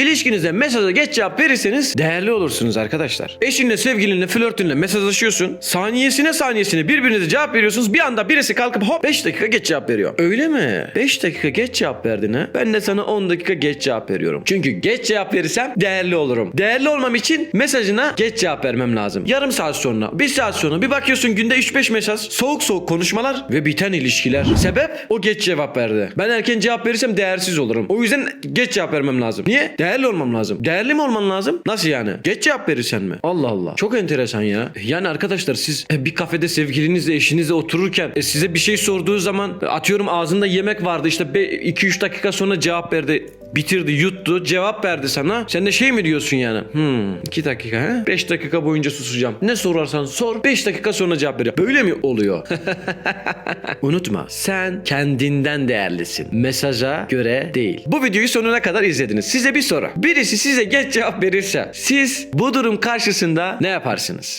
İlişkinize mesaja geç cevap verirseniz değerli olursunuz arkadaşlar. Eşinle, sevgilinle, flörtünle mesajlaşıyorsun. Saniyesine saniyesine birbirinize cevap veriyorsunuz. Bir anda birisi kalkıp hop 5 dakika geç cevap veriyor. Öyle mi? 5 dakika geç cevap verdin ha? Ben de sana 10 dakika geç cevap veriyorum. Çünkü geç cevap verirsem değerli olurum. Değerli olmam için mesajına geç cevap vermem lazım. Yarım saat sonra, bir saat sonra bir bakıyorsun günde 3-5 mesaj, soğuk soğuk konuşmalar ve biten ilişkiler. Sebep o geç cevap verdi. Ben erken cevap verirsem değersiz olurum. O yüzden geç cevap vermem lazım. Niye? Değerli olmam lazım. Değerli mi olman lazım? Nasıl yani? Geç cevap verirsen mi? Allah Allah. Çok enteresan ya. Yani arkadaşlar siz e, bir kafede sevgilinizle eşinizle otururken e, size bir şey sorduğu zaman atıyorum ağzında yemek vardı işte 2-3 dakika sonra cevap verdi bitirdi yuttu cevap verdi sana sen de şey mi diyorsun yani hmm 2 dakika he 5 dakika boyunca susacağım ne sorarsan sor 5 dakika sonra cevap veriyor böyle mi oluyor Unutma sen kendinden değerlisin. Mesaja göre değil. Bu videoyu sonuna kadar izlediniz. Size bir soru. Birisi size geç cevap verirse siz bu durum karşısında ne yaparsınız?